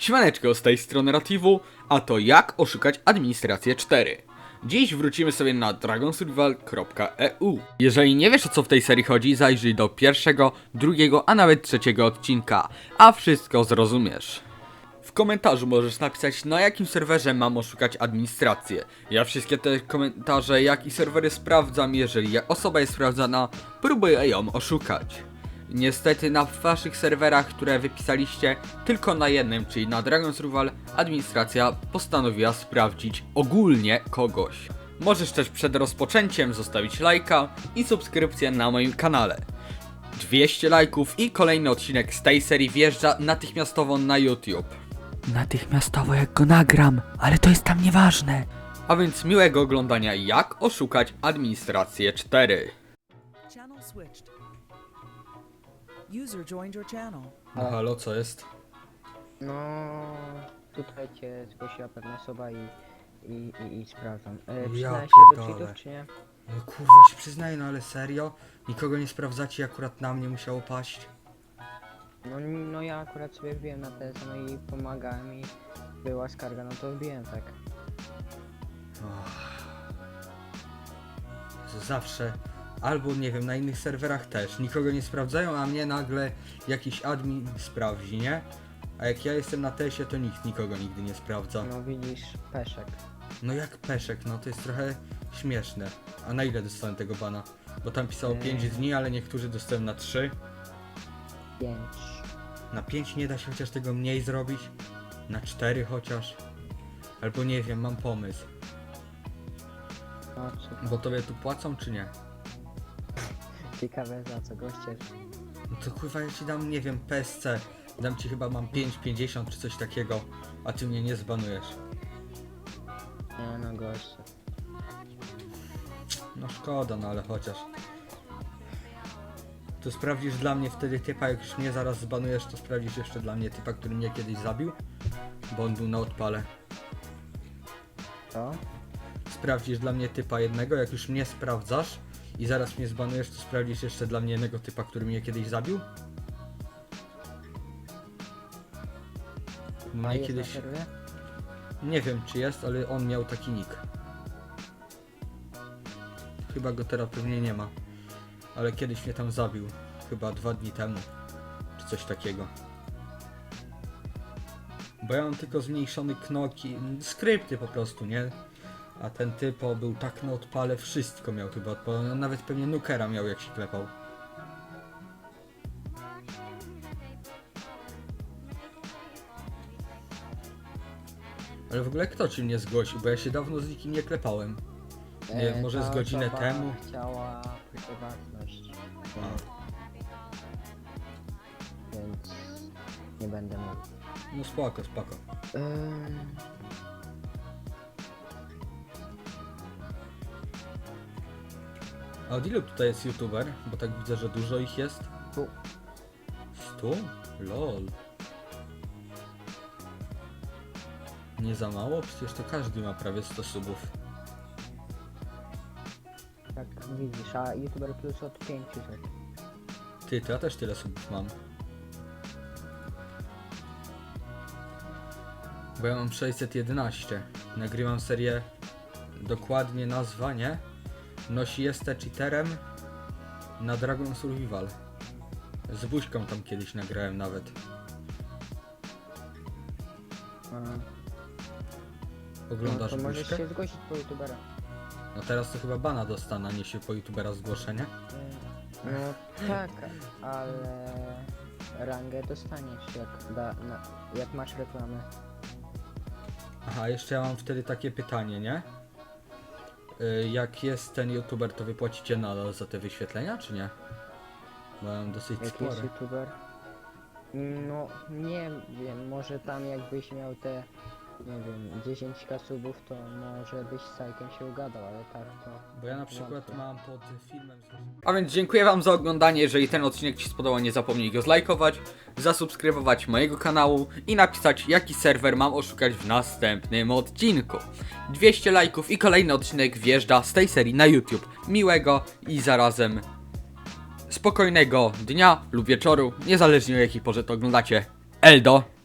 Siemaneczko, z tej strony Rativu, a to jak oszukać administrację 4. Dziś wrócimy sobie na dragonsurvival.eu. Jeżeli nie wiesz o co w tej serii chodzi, zajrzyj do pierwszego, drugiego, a nawet trzeciego odcinka, a wszystko zrozumiesz. W komentarzu możesz napisać na jakim serwerze mam oszukać administrację. Ja wszystkie te komentarze, jak i serwery sprawdzam, jeżeli osoba jest sprawdzana, próbuję ją oszukać. Niestety na waszych serwerach, które wypisaliście, tylko na jednym, czyli na Dragon Survival, administracja postanowiła sprawdzić ogólnie kogoś. Możesz też przed rozpoczęciem zostawić lajka i subskrypcję na moim kanale. 200 lajków i kolejny odcinek z tej serii wjeżdża natychmiastowo na YouTube. Natychmiastowo jak go nagram, ale to jest tam nieważne. A więc miłego oglądania jak oszukać administrację 4. Channel switched. User joined your channel. No halo, co jest? No, tutaj cię zgłosiła pewna osoba i, i, i, i sprawdzam. E, Ja przyznałeś się do pierdolę. cheatów, czy nie? No kurwa się przyznaję, no ale serio? Nikogo nie sprawdzacie, akurat na mnie musiało paść? No, no ja akurat sobie wbiłem na test, no i pomagałem i była skarga, no to wbiłem tak. To zawsze, albo nie wiem, na innych serwerach też. Nikogo nie sprawdzają, a mnie nagle jakiś admin sprawdzi, nie? A jak ja jestem na tesie, to nikt nikogo nigdy nie sprawdza. No widzisz, peszek. No jak peszek, no to jest trochę śmieszne. A na ile dostałem tego bana? Bo tam pisało 5 Eee. dni, ale niektórzy dostałem na 3. Pięć. Na 5 nie da się chociaż tego mniej zrobić? Na 4 chociaż? Albo nie wiem, mam pomysł. No Bo tobie tu płacą czy nie? Ciekawe za co goście. No to kurwa ja ci dam, nie wiem, PSC. Dam ci chyba mam 5,50 czy coś takiego, a ty mnie nie zbanujesz. Nie no goście. No szkoda, no ale chociaż. To sprawdzisz dla mnie wtedy typa, jak już mnie zaraz zbanujesz, to sprawdzisz jeszcze dla mnie typa, który mnie kiedyś zabił? Bo on był na odpale. Co? Sprawdzisz dla mnie typa jednego, jak już mnie sprawdzasz i zaraz mnie zbanujesz, to sprawdzisz jeszcze dla mnie jednego typa, który mnie kiedyś zabił? Mnie jest kiedyś... na serwie? Nie wiem czy jest, ale on miał taki nick. Chyba go teraz pewnie nie ma. Ale kiedyś mnie tam zabił. Chyba dwa dni temu. Czy coś takiego. Bo ja mam tylko zmniejszony knoki, skrypty po prostu, nie? A ten typo był tak na odpale, wszystko miał chyba odpalone. On nawet pewnie nukera miał jak się klepał. Ale w ogóle kto ci mnie zgłosił? Bo ja się dawno z nikim nie klepałem. Nie może z godzinę osoba temu? chciała prywatność. Więc nie będę mówił. No spoko, spoko. Ym, A od ilu tutaj jest youtuber? Bo tak widzę, że dużo ich jest. Tu. Stu? Lol. Nie za mało? Przecież to każdy ma prawie 100 subów. Tak widzisz, a YouTuber Plus od 500. Ty, to ja też tyle subów mam. Bo ja mam 611. Nagrywam serię dokładnie nazwa, nie? Nosi jestem cheaterem na Dragon Survival. Z buźką tam kiedyś nagrałem nawet. A, no Oglądasz to możesz buźkę? się zgłosić po YouTubera. No teraz to chyba bana dostanę, a nie się po youtubera zgłoszenie. No tak, ale rangę dostaniesz jak, da, na, jak masz reklamę. Aha, jeszcze ja mam wtedy takie pytanie, nie? Y, Jak jest ten youtuber, to wy płacicie nadal za te wyświetlenia, czy nie? Mam dosyć Jak spore. YouTuber? No nie wiem, może tam jakbyś miał te, nie wiem, 10 subów, to może byś z Sajkiem się ugadał, ale tak to... Bo ja na przykład mam pod filmem... A więc dziękuję wam za oglądanie, jeżeli ten odcinek ci spodobał nie zapomnij go zlajkować, zasubskrybować mojego kanału i napisać jaki serwer mam oszukać w następnym odcinku. 200 lajków i kolejny odcinek wjeżdża z tej serii na YouTube. Miłego i zarazem spokojnego dnia lub wieczoru, niezależnie o jakiej porze to oglądacie. Eldo!